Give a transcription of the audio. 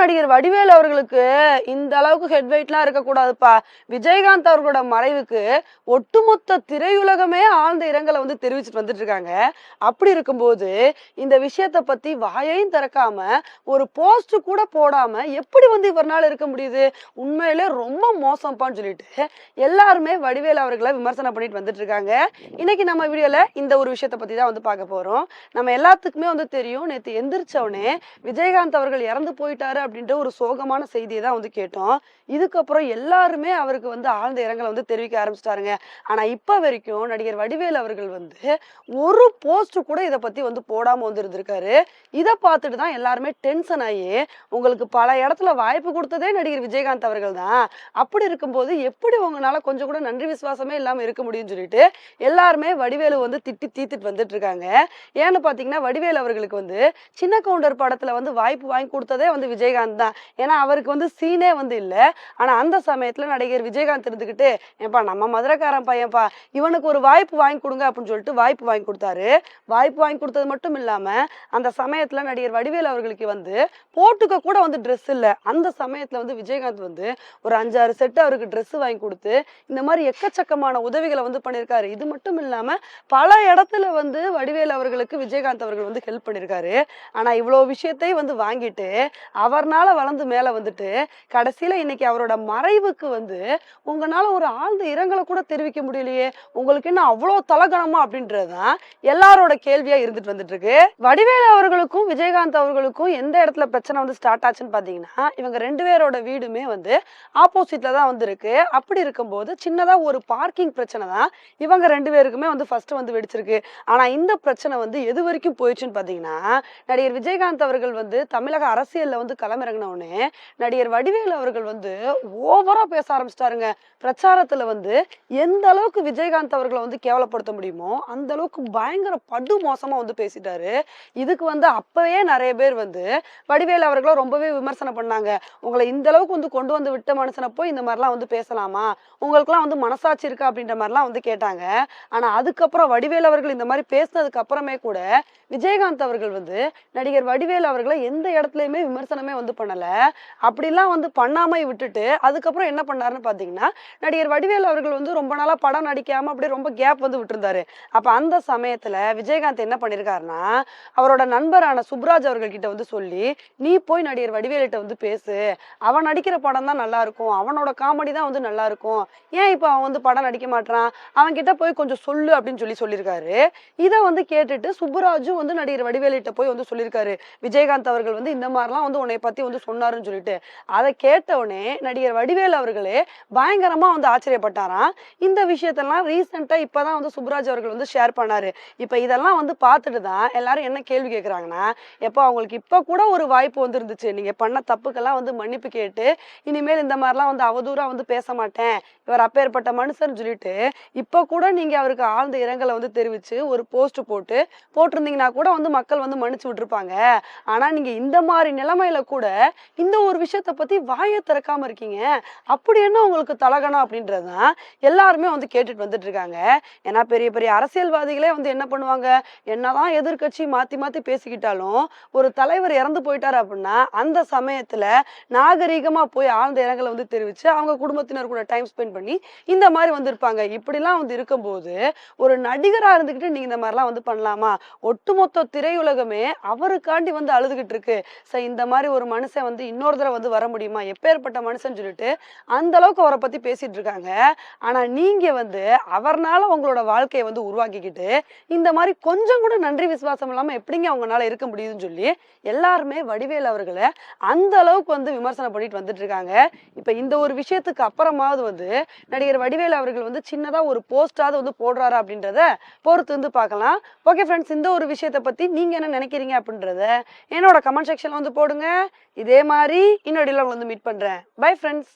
நடிகர் வடிவேலு அவர்களுக்கு இந்த அளவுக்கு ஹெட் வெயிட்லாம் இருக்கக்கூடாதுப்பா விஜயகாந்த் அவர்களோட மறைவுக்கு ஒட்டுமொத்த திரையுலகமே ஆழ்ந்த இரங்கலை வந்து தெரிவிச்சுட்டு வந்துட்டு இருக்காங்க அப்படி இருக்கும்போது இந்த விஷயத்தை பத்தி வாயையும் திறக்காம ஒரு போஸ்ட் கூட போடாம எப்படி வந்து இவரால் இருக்க முடியுது? உண்மையிலே ரொம்ப மோசம்ப்பான்னு சொல்லிட்டு எல்லாருமே வடிவேலு அவர்களை விமர்சனம் பண்ணிட்டு வந்துட்டு இருக்காங்க இன்னைக்கு நம்ம வீடியோல இந்த ஒரு விஷயத்த பத்தி தான் வந்து பார்க்க போறோம். நம்ம எல்லாத்துக்குமே வந்து தெரியும் நேற்று எந்திரிச்சவனே விஜயகாந்த் அவர்கள் இறந்து போயிட்டாரு அப்படின்ற ஒரு சோகமான செய்தியை தான் வந்து கேட்டோம். இதுக்கப்புறம் எல்லாருமே அவருக்கு வந்து ஆழ்ந்த இரங்கலை வந்து தெரிவிக்க ஆரம்பிச்சிட்டாருங்க. ஆனா இப்ப வரைக்கும் நடிகர் வடிவேலு அவர்கள் வந்து ஒரு போஸ்ட் கூட இதை பத்தி வந்து போடாம வந்து இருந்திருக்காரு. இதை பார்த்துட்டு தான் எல்லாருமே டென்ஷன் ஆகி உங்களுக்கு பல இடத்துல வாய்ப்பு கொடுத்ததே நடிகர் விஜயகாந்த் அவர்கள் தான். அப்படி இருக்கும்போது எப்படி உங்களால கொஞ்சம் கூட நன்றி விசுவாசமே இல்லாம இருக்க முடியும்னு சொல்லிட்டு எல்லாருமே வடிவேலு வந்து திட்டி தீத்துட்டு வந்துட்டு இருக்காங்க. ஏன்னு பாத்தீங்கன்னா வடிவேலு அவர்களுக்கு வந்து சின்ன கவுண்டர் படத்துல வந்து வாய்ப்பு வாங்கி கொடுத்ததே வந்து விஜயகாந்த் தான். ஏன்னா அவருக்கு வந்து சீனே வந்து இல்ல. ஆனா அந்த சமயத்துல நடிகர் விஜயகாந்த் இருந்துக்கிட்டு ஏப்பா நம்ம மதுரைக்காரன் பையன்ப்பா இவனுக்கு ஒரு வாய்ப்பு வாங்கி கொடுங்க அப்படின்னு சொல்லிட்டு வாய்ப்பு வாங்கி கொடுத்தாரு. வாய்ப்பு வாங்கி கொடுத்தது மட்டும் இல்லாமல் அந்த சமயத்துல நடிகர் வடிவேலு அவர்களுக்கு வந்து போட்டுக்க கூட வந்து ட்ரெஸ் இல்லை. அந்த சமயத்தில் வந்து விஜயகாந்த் வந்து ஒரு அஞ்சாறு செட்டு அவருக்கு ட்ரெஸ் வாங்கி கொடுத்து இந்த மாதிரி எக்கச்சக்கமான உதவிகளை வந்து பண்ணியிருக்காரு இது மட்டும் இல்லாமல் பல இடத்துல வந்து வடிவேல் அவர்களுக்கு விஜயகாந்த் அவர்கள் வந்து ஹெல்ப் பண்ணியிருக்காரு ஆனா இவ்வளோ விஷயத்தையும் வந்து வாங்கிட்டு அவர் அவர்னால வளர்ந்து மேலே வந்துட்டு கடைசியில இன்னைக்கு அவரோட மறைவுக்கு வந்து உங்களால ஒரு ஆழ்ந்த இரங்கலை கூட தெரிவிக்க முடியலையே உங்களுக்கு என்ன அவ்வளோ தலகணமா அப்படின்றது தான் எல்லாரோட கேள்வியா இருந்துட்டு வந்துட்டு இருக்கு வடிவேலு அவர்களுக்கும் விஜயகாந்த் அவர்களுக்கும் எந்த இடத்துல பிரச்சனை வந்து ஸ்டார்ட் ஆச்சுன்னு பார்த்தீங்கன்னா இவங்க ரெண்டு பேரோட வீடுமே வந்து ஆப்போசிட்ல தான் வந்துருக்கு. அப்படி இருக்கும்போது சின்னதாக ஒரு பார்க்கிங் பிரச்சனை தான் இவங்க ரெண்டு பேருக்குமே வந்து ஃபர்ஸ்ட் வந்து வெடிச்சிருக்கு. ஆனா இந்த பிரச்சனை வந்து எது வரைக்கும் போயிடுச்சுன்னு பார்த்தீங்கன்னா நடிகர் விஜயகாந்த் அவர்கள் வந்து தமிழக அரசியலில் வந்து களமிறங்கின உடனே நடிகர் வடிவேலு அவர்கள் வந்து ஓவரா பேச ஆரம்பிச்சிட்டாருங்க. பிரச்சாரத்துல வந்து எந்த அளவுக்கு விஜயகாந்த் அவர்களை வந்து கேவலப்படுத்த முடியுமோ அந்த அளவுக்கு பயங்கர படு மோசமா வந்து பேசிட்டாரு. இதுக்கு வந்து அப்பவே நிறைய பேர் வந்து வடிவேலு அவர்களை ரொம்பவே விமர்சனம் பண்ணாங்க. உங்களை இந்த அளவுக்கு வந்து கொண்டு வந்து விட்ட மனுஷனை போய் இந்த மாதிரிலாம் வந்து பேசலாமா? உங்களுக்குலாம் வந்து மனசாட்சி இருக்கா? அப்படின்ற மாதிரிலாம் வந்து கேட்டாங்க. ஆனா அதுக்கப்புறம் வடிவேலு அவர்கள் இந்த மாதிரி பேசினதுக்கு அப்புறமே கூட விஜயகாந்த் அவர்கள் வந்து நடிகர் வடிவேலு அவர்களை எந்த இடத்துலயுமே விமர்சனமே வந்து பண்ணல. அப்படிலாம் வந்து பண்ணாமல் விட்டுட்டு அதுக்கப்புறம் என்ன பண்ணாருன்னு பார்த்தீங்கன்னா நடிகர் வடிவேலு அவர்கள் வந்து ரொம்ப நாளாக படம் நடிக்காம அப்படியே ரொம்ப கேப் வந்து விட்டுருந்தாரு. அப்போ அந்த சமயத்தில் விஜயகாந்த் என்ன பண்ணியிருக்காருன்னா அவரோட நண்பரான சுப்ராஜ் அவர்கள் கிட்ட வந்து சொல்லி நீ போய் நடிகர் வடிவேலிட்ட வந்து பேசு. அவன் நடிக்கிற படம் தான் நல்லா இருக்கும். அவனோட காமெடி தான் வந்து நல்லா இருக்கும். ஏன் இப்போ அவன் வந்து படம் நடிக்க மாட்டான் அவன் கிட்ட போய் கொஞ்சம் சொல்லு அப்படின்னு சொல்லி சொல்லியிருக்காரு இதை வந்து கேட்டுட்டு சுப்புராஜும் வந்து நடிகர் வடிவேலிட்ட போய் வந்து சொல்லியிருக்காரு விஜயகாந்த் அவர்கள் வந்து இந்த மாதிரிலாம் வந்து உன்னை பத்தி வந்து சொன்னாருன்னு சொல்லிட்டு அதை கேட்ட உடனே நடிகர் வடிவேல் அவர்களே பயங்கரமா வந்து ஆச்சரியப்பட்டாராம். இந்த விஷயத்தெல்லாம் ரீசெண்டா இப்பதான் வந்து சுப்ராஜ் அவர்கள் வந்து ஷேர் பண்ணாரு. இப்ப இதெல்லாம் வந்து பார்த்துட்டு தான் எல்லாரும் என்ன கேள்வி கேட்குறாங்கன்னா எப்போ அவங்களுக்கு இப்போ கூட ஒரு வாய்ப்பு வந்து இருந்துச்சு நீங்க பண்ண தப்புக்கெல்லாம் வந்து மன்னிப்பு கேட்டு இனிமேல் இந்த மாதிரிலாம் வந்து அவதூறா வந்து பேச மாட்டேன். இவர் அப்பேற்பட்ட மனுஷன் சொல்லிட்டு இப்போ கூட நீங்க அவருக்கு ஆழ்ந்த இரங்கலை வந்து தெரிவிச்சு ஒரு போஸ்ட் போட்டு போட்டிருந்தீங்கன்னா கூட வந்து மக்கள் வந்து மன்னிச்சு விட்டுருப்பாங்க. ஆனா நீங்க இந்த மாதிரி நிலைமையில கூட இந்த ஒரு விஷயத்த பத்தி வாயை திறக்காம இருக்கீங்க. அப்படி என்ன உங்களுக்கு தலகணம் அப்படின்றதுதான் எல்லாருமே வந்து கேட்டுட்டு வந்துட்டு இருக்காங்க. ஏன்னா பெரிய பெரிய அரசியல்வாதிகளே வந்து என்ன பண்ணுவாங்க? என்னதான் எதிர்கட்சி மாத்தி மாத்தி பேசிக்கிட்டாலும் ஒரு தலைவர் இறந்து போயிட்டாரு அப்படின்னா அந்த சமயத்துல நாகரீகமா போய் ஆழ்ந்த இடங்களை வந்து தெரிவிச்சு அவங்க குடும்பத்தினர் கூட டைம் ஸ்பெண்ட் பண்ணி இந்த மாதிரி வந்து இருப்பாங்க இப்படிலாம் வந்து இருக்கும்போது ஒரு நடிகரா இருந்துகிட்டு நீங்க இந்த மாதிரிலாம் வந்து பண்ணலாமா? ஒட்டுமொத்த திரையுலகமே அவருக்காண்டி வந்து அழுதுகிட்டு இருக்கு. சரி இந்த மாதிரி ஒரு மனுஷன் வந்து இன்னொரு தடவை வந்து வர முடியுமா? எப்பேற்பட்ட மனுஷன் சொல்லிட்டு அந்த அளவுக்கு அவரை பத்தி பேசிட்டு இருக்காங்க. ஆனா நீங்க வந்து அவர்னால உங்களோட வாழ்க்கையை வந்து உருவாக்கிக்கிட்டு இந்த மாதிரி கொஞ்சம் கூட நன்றி விசுவாசம் இல்லாம எப்படிங்க அவங்களால இருக்க முடியுதுன்னு சொல்லி எல்லாருமே வடிவேல் அவர்களை அந்த அளவுக்கு வந்து விமர்சனம் பண்ணிட்டு வந்துட்டு இருக்காங்க. இப்ப இந்த ஒரு விஷயத்துக்கு அப்புறமாவது வந்து நடிகர் வடிவேல் அவர்கள் வந்து சின்னதா ஒரு போஸ்டாவது வந்து போடுறாரா அப்படின்றத பொறுத்து வந்து பார்க்கலாம். ஓகே ஃப்ரெண்ட்ஸ் இந்த ஒரு விஷயத்தை பத்தி நீங்க என்ன நினைக்கிறீங்க அப்படின்றத என்னோட கமெண்ட் செக்ஷன்ல வந்து போடுங்க. இதே மாதிரி இன்னொரு வந்து மீட் பண்றேன். Bye friends